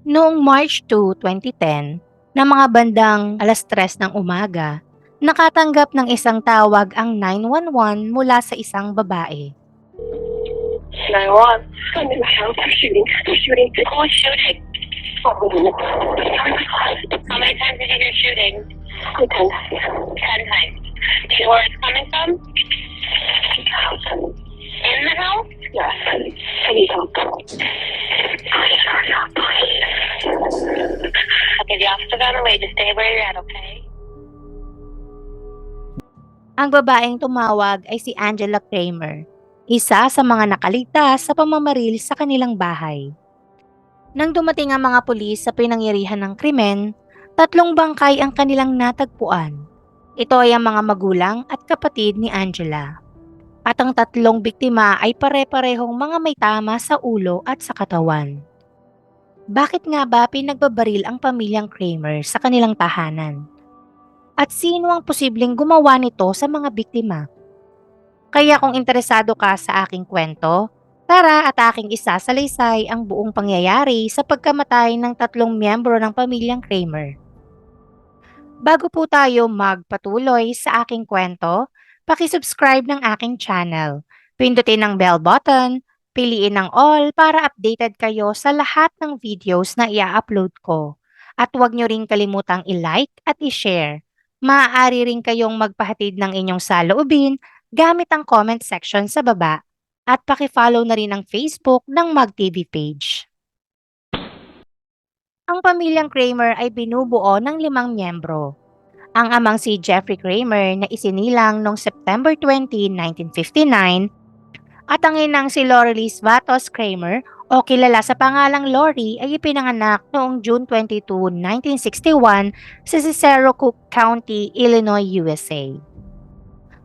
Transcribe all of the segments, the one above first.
Noong March 2, 2010, na mga bandang alas 3 ng umaga, nakatanggap ng isang tawag ang 911 mula sa isang babae. 911. I'm in my house. They're shooting. Shooting. Who is shooting? Oh, shooting? Ten times. Ten? In the house. Yes. Up, please. Okay, the officer on the way. Just stay where you're at, okay? Ang babaeng tumawag ay si Angela Kramer, isa sa mga nakaligtas sa pamamaril sa kanilang bahay. Nang dumating ang mga pulis sa pinangyarihan ng krimen, tatlong bangkay ang kanilang natagpuan. Ito ay ang mga magulang at kapatid ni Angela. At ang tatlong biktima ay pare-parehong mga may tama sa ulo at sa katawan. Bakit nga ba pinagbabaril ang pamilyang Kramer sa kanilang tahanan? At sino ang posibleng gumawa nito sa mga biktima? Kaya kung interesado ka sa aking kwento, tara at aking isasalaysay ang buong pangyayari sa pagkamatay ng tatlong miyembro ng pamilyang Kramer. Bago po tayo magpatuloy sa aking kwento, pakisubscribe ng aking channel. Pindutin ang bell button, piliin ang all para updated kayo sa lahat ng videos na ia-upload ko. At huwag nyo rin kalimutang i-like at i-share maaari rin kayong magpahatid ng inyong saloobin gamit ang comment section sa baba at pakifollow na rin ang Facebook ng MagTV page. Ang pamilyang Kramer ay binubuo ng limang miyembro. Ang amang si Jeffrey Kramer na isinilang noong September 20, 1959 at ang inang si Lorelis Vatos Kramer o kilala sa pangalang Lori ay ipinanganak noong June 22, 1961 sa Cicero Cook County, Illinois, USA.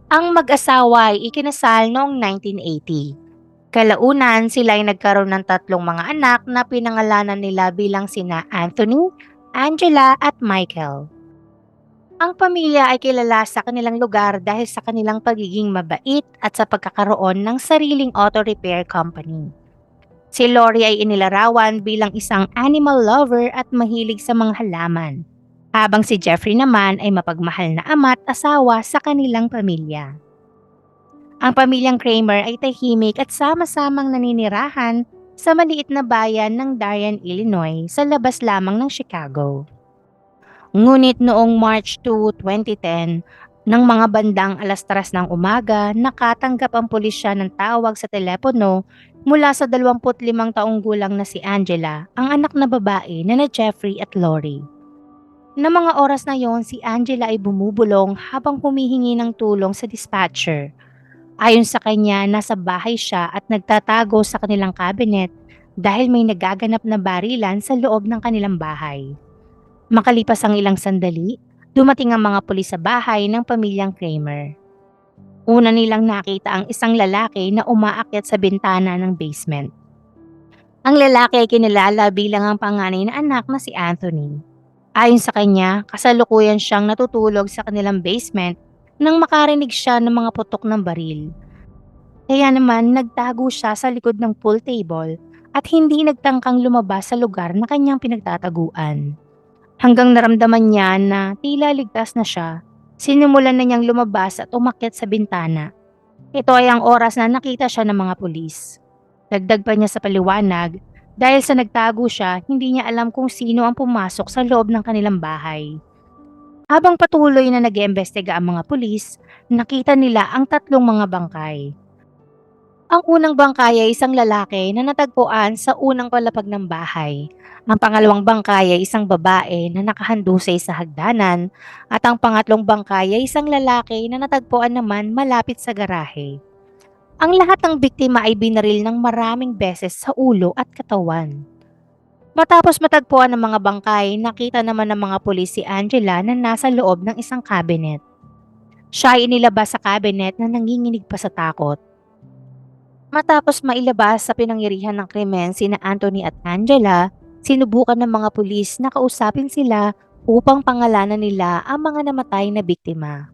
Ang mag-asawa ay ikinasal noong 1980. Kalaunan, sila ay nagkaroon ng tatlong mga anak na pinangalanan nila bilang sina Anthony, Angela at Michael. Ang pamilya ay kilala sa kanilang lugar dahil sa kanilang pagiging mabait at sa pagkakaroon ng sariling auto repair company. Si Lori ay inilarawan bilang isang animal lover at mahilig sa mga halaman, habang si Jeffrey naman ay mapagmahal na ama at asawa sa kanilang pamilya. Ang pamilyang Kramer ay tahimik at sama-samang naninirahan sa maliit na bayan ng Darien, Illinois sa labas lamang ng Chicago. Ngunit noong March 2, 2010, ng mga bandang alas tras ng umaga, nakatanggap ang pulisya ng tawag sa telepono mula sa 25 taong gulang na si Angela, ang anak na babae na na Jeffrey at Lori. Na mga oras na yon, si Angela ay bumubulong habang humihingi ng tulong sa dispatcher. Ayon sa kanya, nasa bahay siya at nagtatago sa kanilang cabinet dahil may nagaganap na barilan sa loob ng kanilang bahay. Makalipas ang ilang sandali, dumating ang mga pulis sa bahay ng pamilyang Kramer. Una nilang nakita ang isang lalaki na umaakyat sa bintana ng basement. Ang lalaki ay kinilala bilang ang panganay na anak na si Anthony. Ayon sa kanya, kasalukuyan siyang natutulog sa kanilang basement nang makarinig siya ng mga putok ng baril. Kaya naman nagtago siya sa likod ng pool table at hindi nagtangkang lumabas sa lugar na kanyang pinagtataguan. Hanggang naramdaman niya na tila ligtas na siya, sinimulan na niyang lumabas at umakyat sa bintana. Ito ay ang oras na nakita siya ng mga pulis. Dagdag pa niya sa paliwanag, dahil sa nagtago siya, hindi niya alam kung sino ang pumasok sa loob ng kanilang bahay. Habang patuloy na nag-iimbestiga ang mga pulis, nakita nila ang tatlong mga bangkay. Ang unang bangkay ay isang lalaki na natagpuan sa unang palapag ng bahay. Ang pangalawang bangkay ay isang babae na nakahandusay sa hagdanan at ang pangatlong bangkay ay isang lalaki na natagpuan naman malapit sa garahe. Ang lahat ng biktima ay binaril ng maraming beses sa ulo at katawan. Matapos matagpuan ng mga bangkay, nakita naman ng mga pulis si Angela na nasa loob ng isang cabinet. Siya ay inilabas sa cabinet na nanginginig pa sa takot. Matapos mailabas sa pinangyarihan ng krimen sina Anthony at Angela, sinubukan ng mga pulis na kausapin sila upang pangalanan nila ang mga namatay na biktima.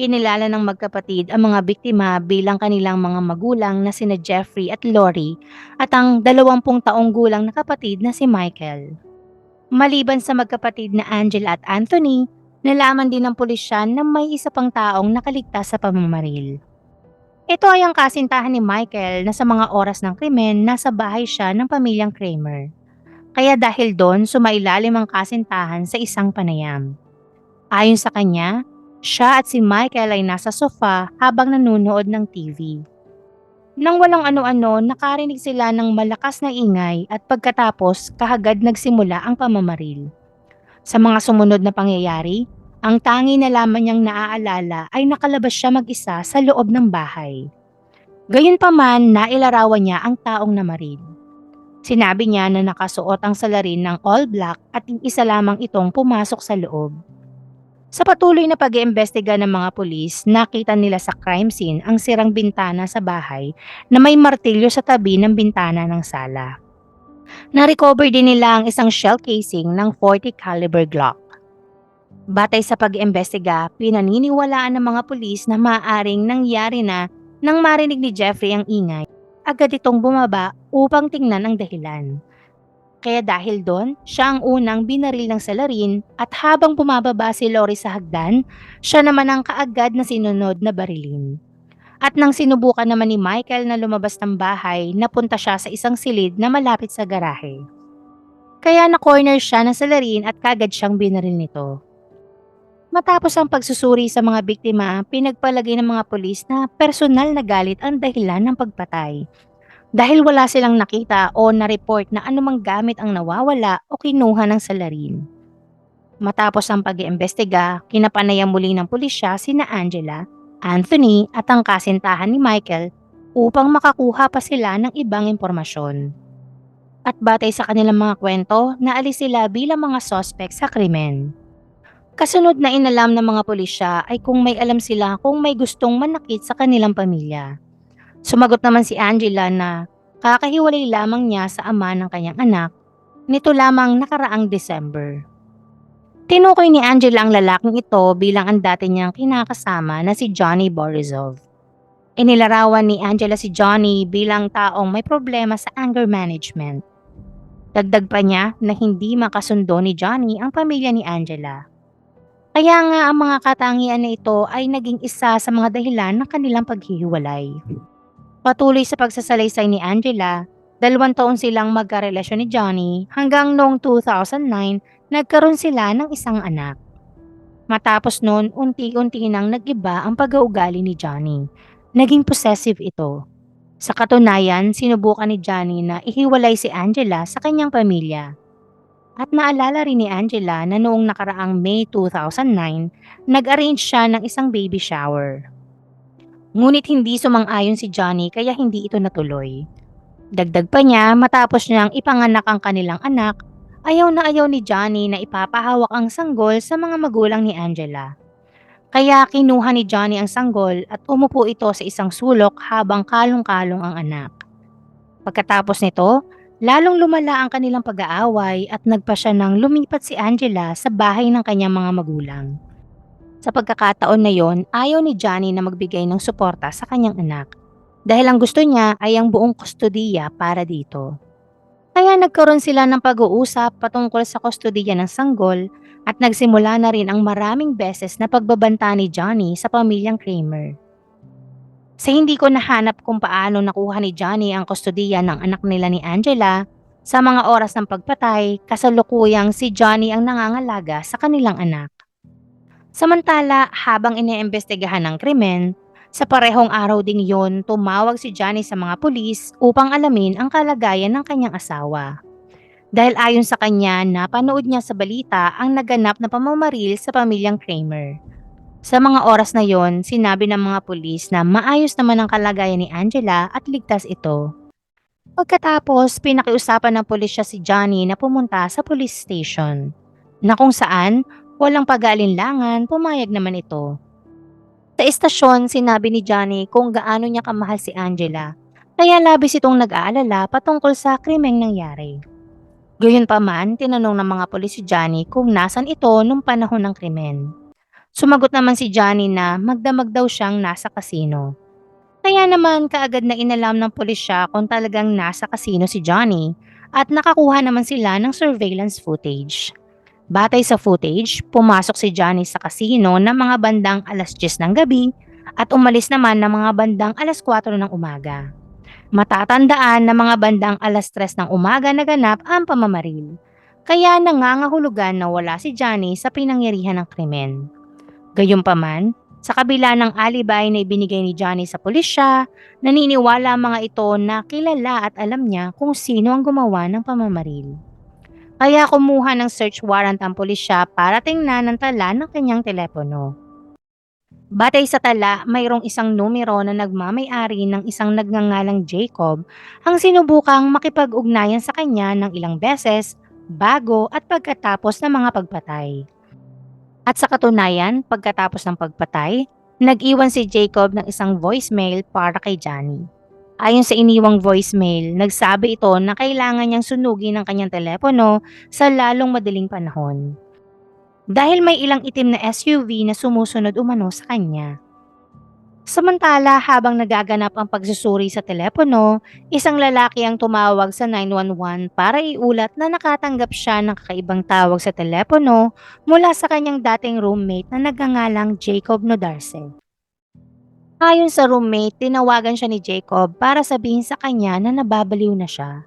Kinilala ng magkapatid ang mga biktima bilang kanilang mga magulang na sina Jeffrey at Lori at ang 20 taong gulang na kapatid na si Michael. Maliban sa magkapatid na Angela at Anthony, nalaman din ng pulisyan na may isa pang taong nakaligtas sa pamamaril. Ito ay ang kasintahan ni Michael na sa mga oras ng krimen nasa bahay siya ng pamilyang Kramer. Kaya dahil doon sumailalim ang kasintahan sa isang panayam. Ayon sa kanya, siya at si Michael ay nasa sofa habang nanonood ng TV. Nang walang ano-ano, nakarinig sila ng malakas na ingay at pagkatapos kahagad nagsimula ang pamamaril. Sa mga sumunod na pangyayari, ang tangi na lamang niyang naaalala ay nakalabas siya mag-isa sa loob ng bahay. Gayunpaman, nailarawan niya ang taong namaril. Sinabi niya na nakasuot ang salarin ng all black at isa lamang itong pumasok sa loob. Sa patuloy na pag-iimbestiga ng mga pulis, nakita nila sa crime scene ang sirang bintana sa bahay na may martilyo sa tabi ng bintana ng sala. Na-recover din nila ang isang shell casing ng 40 caliber Glock. Batay sa pag-iimbestiga, pinaniniwalaan ng mga pulis na maaaring nangyari na nang marinig ni Jeffrey ang ingay, agad itong bumaba upang tingnan ang dahilan. Kaya dahil doon, siya ang unang binaril ng salarin at habang bumababa si Lori sa hagdan, siya naman ang kaagad na sinunod na barilin. At nang sinubukan naman ni Michael na lumabas ng bahay, napunta siya sa isang silid na malapit sa garahe. Kaya na-corner siya ng salarin at kagad siyang binaril nito. Matapos ang pagsusuri sa mga biktima, pinagpalagay ng mga pulis na personal na galit ang dahilan ng pagpatay dahil wala silang nakita o na-report na anumang gamit ang nawawala o kinuha ng salarin. Matapos ang pag-iimbestiga, kinapanayang muli ng pulisya sina Angela, Anthony at ang kasintahan ni Michael upang makakuha pa sila ng ibang impormasyon. At batay sa kanilang mga kwento, naalis sila bilang mga sospek sa krimen. Kasunod na inalam ng mga pulisya ay kung may alam sila kung may gustong manakit sa kanilang pamilya. Sumagot naman si Angela na kakahiwalay lamang niya sa ama ng kanyang anak nito lamang nakaraang December. Tinukoy ni Angela ang lalaking ito bilang ang dati niyang kinakasama na si Johnny Borisov. Inilarawan ni Angela si Johnny bilang taong may problema sa anger management. Dagdag pa niya na hindi makasundo ni Johnny ang pamilya ni Angela. Kaya nga ang mga katangian na ito ay naging isa sa mga dahilan ng kanilang paghihiwalay. Patuloy sa pagsasalaysay ni Angela, dalawang taon silang magkarelasyon ni Johnny hanggang noong 2009 nagkaroon sila ng isang anak. Matapos noon, unti-unti nang nag-iba ang pag-uugali ni Johnny. Naging possessive ito. Sa katunayan, sinubukan ni Johnny na ihiwalay si Angela sa kanyang pamilya. At naalala rin ni Angela na noong nakaraang May 2009, nag-arrange siya ng isang baby shower. Ngunit hindi sumang-ayon si Johnny kaya hindi ito natuloy. Dagdag pa niya, matapos niyang ipanganak ang kanilang anak, ayaw na ayaw ni Johnny na ipapahawak ang sanggol sa mga magulang ni Angela. Kaya kinuha ni Johnny ang sanggol at umupo ito sa isang sulok habang kalong-kalong ang anak. Pagkatapos nito, lalong lumala ang kanilang pag-aaway at nagpa siya ng lumipat si Angela sa bahay ng kanyang mga magulang. Sa pagkakataon na yon, ayaw ni Johnny na magbigay ng suporta sa kanyang anak dahil ang gusto niya ay ang buong kustodiya para dito. Kaya nagkaroon sila ng pag-uusap patungkol sa kustodiya ng sanggol at nagsimula na rin ang maraming beses na pagbabanta ni Johnny sa pamilyang Kramer. Sa hindi ko nahanap kung paano nakuha ni Johnny ang kustodiya ng anak nila ni Angela, sa mga oras ng pagpatay, kasalukuyang si Johnny ang nangangalaga sa kanilang anak. Samantala, habang iniimbestigahan ng krimen, sa parehong araw ding yon, tumawag si Johnny sa mga pulis upang alamin ang kalagayan ng kanyang asawa. Dahil ayon sa kanya, napanood niya sa balita ang naganap na pamamaril sa pamilyang Kramer. Sa mga oras na yon, sinabi ng mga pulis na maayos naman ang kalagayan ni Angela at ligtas ito. Pagkatapos, pinakiusapan ng pulisya si Johnny na pumunta sa police station, na kung saan walang pag-aalinlangan, pumayag naman ito. Sa estasyon, sinabi ni Johnny kung gaano niya kamahal si Angela, kaya labis itong nag-aalala patungkol sa krimeng nangyari. Gayunpaman, tinanong ng mga pulis si Johnny kung nasan ito nung panahon ng krimen. Sumagot naman si Johnny na magdamag daw siyang nasa kasino. Kaya naman kaagad na inalam ng pulisya kung talagang nasa kasino si Johnny at nakakuha naman sila ng surveillance footage. Batay sa footage, pumasok si Johnny sa kasino ng mga bandang alas 10 ng gabi at umalis naman ng mga bandang alas 4 ng umaga. Matatandaan na mga bandang alas 3 ng umaga naganap ang pamamaril. Kaya nangangahulugan na wala si Johnny sa pinangyarihan ng krimen. Gayunpaman, sa kabila ng alibay na ibinigay ni Johnny sa pulisya, naniniwala ang mga ito na kilala at alam niya kung sino ang gumawa ng pamamaril. Kaya kumuha ng search warrant ang pulisya para tingnan ang tala ng kanyang telepono. Batay sa tala, mayroong isang numero na nagmamay-ari ng isang nagngangalang Jacob ang sinubukang makipag-ugnayan sa kanya ng ilang beses bago at pagkatapos ng mga pagpatay. At sa katunayan, pagkatapos ng pagpatay, nag-iwan si Jacob ng isang voicemail para kay Johnny. Ayon sa iniwang voicemail, nagsabi ito na kailangan niyang sunugin ang kanyang telepono sa lalong madaling panahon. Dahil may ilang itim na SUV na sumusunod umano sa kanya. Samantala, habang nagaganap ang pagsusuri sa telepono, isang lalaki ang tumawag sa 911 para iulat na nakatanggap siya ng kakaibang tawag sa telepono mula sa kanyang dating roommate na nagngangalang Jacob Nodarse. Ayon sa roommate, tinawagan siya ni Jacob para sabihin sa kanya na nababaliw na siya.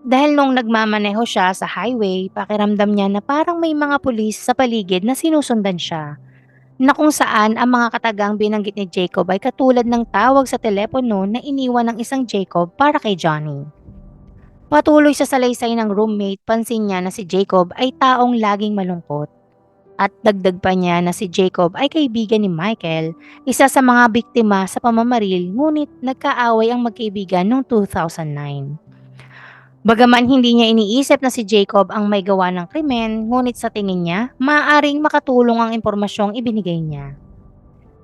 Dahil nung nagmamaneho siya sa highway, pakiramdam niya na parang may mga pulis sa paligid na sinusundan siya. Na kung saan ang mga katagang binanggit ni Jacob ay katulad ng tawag sa telepono na iniwan ng isang Jacob para kay Johnny. Patuloy sa salaysay ng roommate, pansin niya na si Jacob ay taong laging malungkot. At dagdag pa niya na si Jacob ay kaibigan ni Michael, isa sa mga biktima sa pamamaril ngunit nagkaaway ang magkaibigan noong 2009. Bagaman hindi niya iniisip na si Jacob ang may gawa ng krimen, ngunit sa tingin niya, maaaring makatulong ang impormasyong ibinigay niya.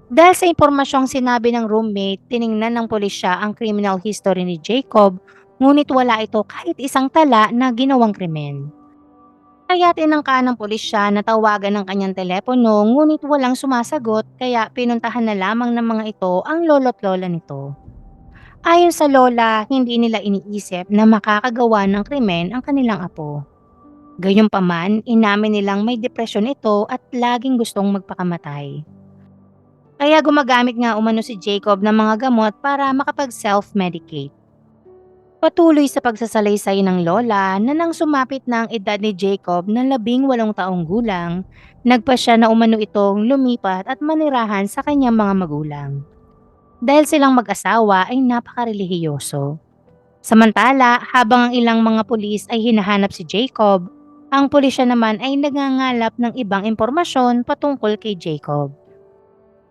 Dahil sa impormasyong sinabi ng roommate, tiningnan ng pulisya ang criminal history ni Jacob, ngunit wala ito kahit isang tala na ginawang krimen. Kaya tinangka ng pulisya na tawagan ng kanyang telepono ngunit walang sumasagot kaya pinuntahan na lamang ng mga ito ang lolo't lola nito. Ayon sa lola, hindi nila iniisip na makakagawa ng krimen ang kanilang apo. Gayunpaman, inamin nilang may depresyon ito at laging gustong magpakamatay. Kaya gumagamit nga umano si Jacob ng mga gamot para makapag self-medicate. Patuloy sa pagsasalaysay ng lola na nang sumapit na ang edad ni Jacob na labing walong taong gulang, nagpa siya na umano itong lumipat at manirahan sa kanyang mga magulang dahil silang mag-asawa ay napakarelihiyoso. Samantala, habang ang ilang mga pulis ay hinahanap si Jacob, ang pulisya naman ay nagangalap ng ibang impormasyon patungkol kay Jacob.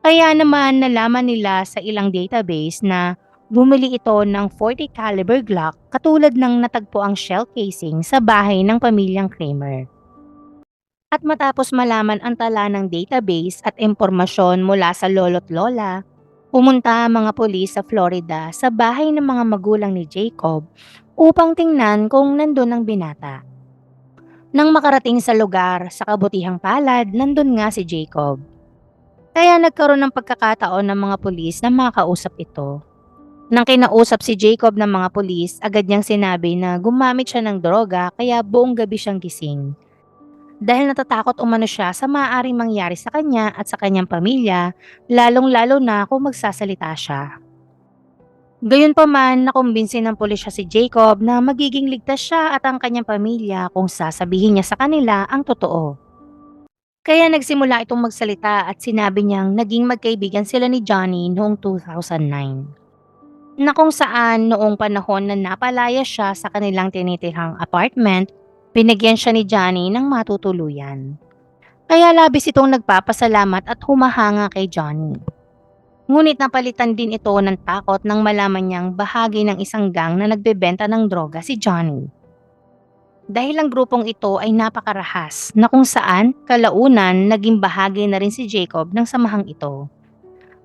Kaya naman nalaman nila sa ilang database na bumili ito ng 40 caliber Glock katulad ng natagpo ang shell casing sa bahay ng pamilyang Kramer. At matapos malaman ang tala ng database at impormasyon mula sa lolo't lola, Pumunta ang mga pulis sa Florida sa bahay ng mga magulang ni Jacob upang tingnan kung nandun ang binata. Nang makarating sa lugar, sa kabutihang palad, nandun nga si Jacob. Kaya nagkaroon ng pagkakataon ng mga pulis na makausap ito. Nang kinausap si Jacob ng mga pulis, agad niyang sinabi na gumamit siya ng droga kaya buong gabi siyang gising dahil natatakot umano siya sa maaaring mangyari sa kanya at sa kanyang pamilya, lalong-lalo na kung magsasalita siya. Gayunpaman, nakumbinsin ng pulisya si Jacob na magiging ligtas siya at ang kanyang pamilya kung sasabihin niya sa kanila ang totoo. Kaya nagsimula itong magsalita at sinabi niyang naging magkaibigan sila ni Johnny noong 2009. Na kung saan noong panahon na napalaya siya sa kanilang tinitirhang apartment, Binigyan siya ni Johnny ng matutuluyan. Kaya labis itong nagpapasalamat at humahanga kay Johnny. Ngunit napalitan din ito ng takot nang malaman niyang bahagi ng isang gang na nagbebenta ng droga si Johnny. Dahil ang grupong ito ay napakarahas na kung saan kalaunan naging bahagi na rin si Jacob ng samahang ito.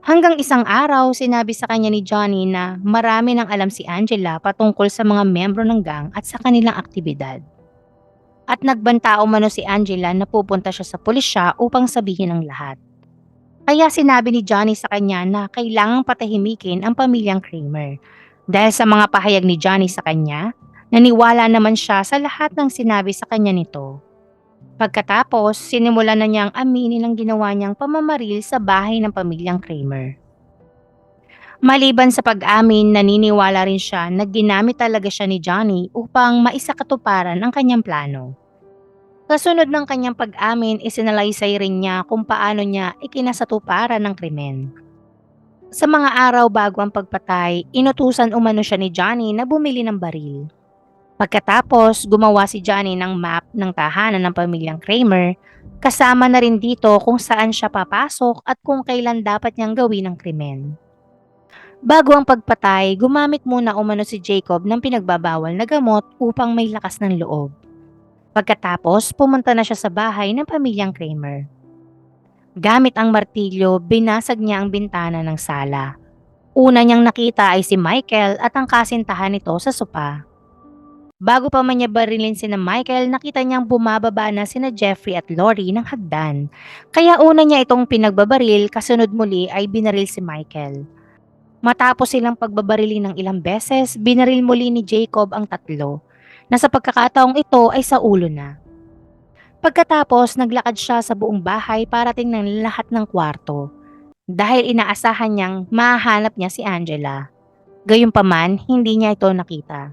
Hanggang isang araw sinabi sa kanya ni Johnny na marami nang alam si Angela patungkol sa mga membro ng gang at sa kanilang aktibidad at nagbanta umano si Angela na pupunta siya sa pulisya upang sabihin ang lahat. Kaya sinabi ni Johnny sa kanya na kailangang patahimikin ang pamilyang Kramer. Dahil sa mga pahayag ni Johnny sa kanya, naniwala naman siya sa lahat ng sinabi sa kanya nito. Pagkatapos, sinimulan na niyang aminin ang ginawa niyang pamamaril sa bahay ng pamilyang Kramer. Maliban sa pag-amin, naniniwala rin siya na ginamit talaga siya ni Johnny upang maisakatuparan ang kanyang plano. Kasunod ng kanyang pag-amin, isinalaysay rin niya kung paano niya ikinasatuparan ng krimen. Sa mga araw bago ang pagpatay, inutusan umano siya ni Johnny na bumili ng baril. Pagkatapos, gumawa si Johnny ng map ng tahanan ng pamilyang Kramer, kasama na rin dito kung saan siya papasok at kung kailan dapat niyang gawin ang krimen. Bago ang pagpatay, gumamit muna umano si Jacob ng pinagbabawal na gamot upang may lakas ng loob. Pagkatapos, pumunta na siya sa bahay ng pamilyang Kramer. Gamit ang martilyo, binasag niya ang bintana ng sala. Una niyang nakita ay si Michael at ang kasintahan nito sa sopa. Bago pa man niya barilin si na Michael, nakita niyang bumababa na sina Jeffrey at Lori ng hagdan. Kaya una niya itong pinagbabaril, kasunod muli ay binaril si Michael. Matapos silang pagbabarili ng ilang beses, binaril muli ni Jacob ang tatlo na sa pagkakataong ito ay sa ulo na. Pagkatapos, naglakad siya sa buong bahay para tingnan lahat ng kwarto dahil inaasahan niyang mahanap niya si Angela. Gayunpaman, hindi niya ito nakita.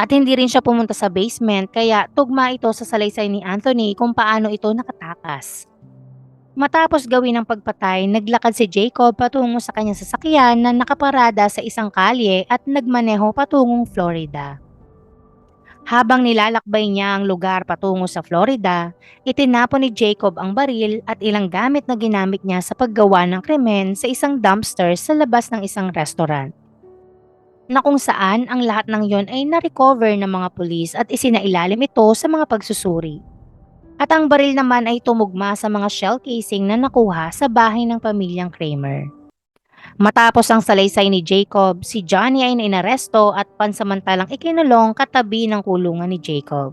At hindi rin siya pumunta sa basement kaya tugma ito sa salaysay ni Anthony kung paano ito nakatakas. Matapos gawin ang pagpatay, naglakad si Jacob patungo sa kanyang sasakyan na nakaparada sa isang kalye at nagmaneho patungong Florida. Habang nilalakbay niya ang lugar patungo sa Florida, itinapon ni Jacob ang baril at ilang gamit na ginamit niya sa paggawa ng krimen sa isang dumpster sa labas ng isang restaurant. Na kung saan ang lahat ng yon ay na-recover ng mga pulis at isinailalim ito sa mga pagsusuri. At ang baril naman ay tumugma sa mga shell casing na nakuha sa bahay ng pamilyang Kramer. Matapos ang salaysay ni Jacob, si Johnny ay inaresto at pansamantalang ikinulong katabi ng kulungan ni Jacob.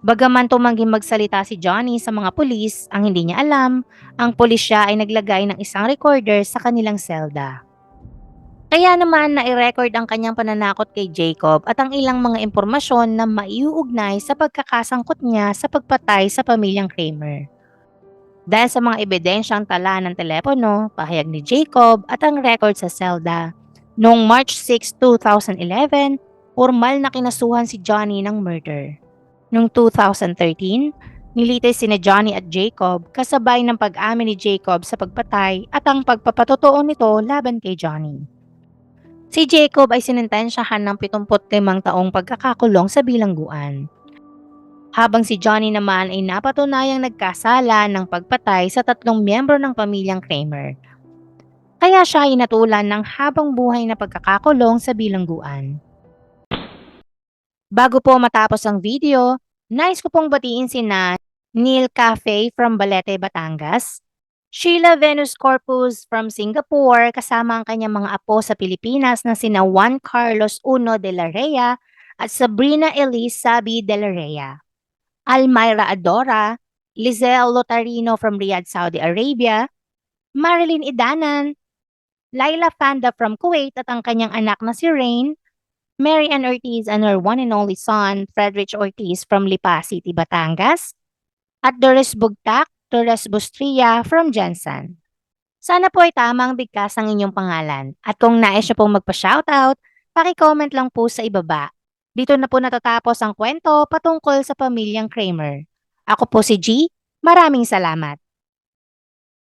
Bagaman tumangging magsalita si Johnny sa mga pulis, ang hindi niya alam, ang pulisya ay naglagay ng isang recorder sa kanilang selda. Kaya naman nai-record ang kanyang pananakot kay Jacob at ang ilang mga impormasyon na maiuugnay sa pagkakasangkot niya sa pagpatay sa pamilyang Kramer. Dahil sa mga ebidensyang tala ng telepono, pahayag ni Jacob at ang record sa selda, noong March 6, 2011, formal na kinasuhan si Johnny ng murder. Noong 2013, nilitis sina Johnny at Jacob kasabay ng pag-amin ni Jacob sa pagpatay at ang pagpapatotoo nito laban kay Johnny. Si Jacob ay sinintensyahan ng 75 taong pagkakakulong sa bilangguan. Habang si Johnny naman ay napatunayang nagkasala ng pagpatay sa tatlong miyembro ng pamilyang Kramer. Kaya siya ay natulan ng habang buhay na pagkakakulong sa bilangguan. Bago po matapos ang video, nais ko pong batiin sina Neil Cafe from Balete, Batangas, Sheila Venus Corpus from Singapore kasama ang kanyang mga apo sa Pilipinas na sina Juan Carlos Uno de la Rea at Sabrina Elise Sabi de la Rea. Almyra Adora, Lizelle Lotarino from Riyadh, Saudi Arabia, Marilyn Idanan, Laila Fanda from Kuwait at ang kanyang anak na si Rain, Mary Ann Ortiz and her one and only son, Frederick Ortiz from Lipa City, Batangas, at Doris Bugtak, Torres Bustria from Jensen. Sana po ay tamang bigkas ang inyong pangalan. At kung nais nyo pong magpa-shoutout, paki-comment lang po sa ibaba. Dito na po natatapos ang kwento patungkol sa pamilyang Kramer. Ako po si G. Maraming salamat.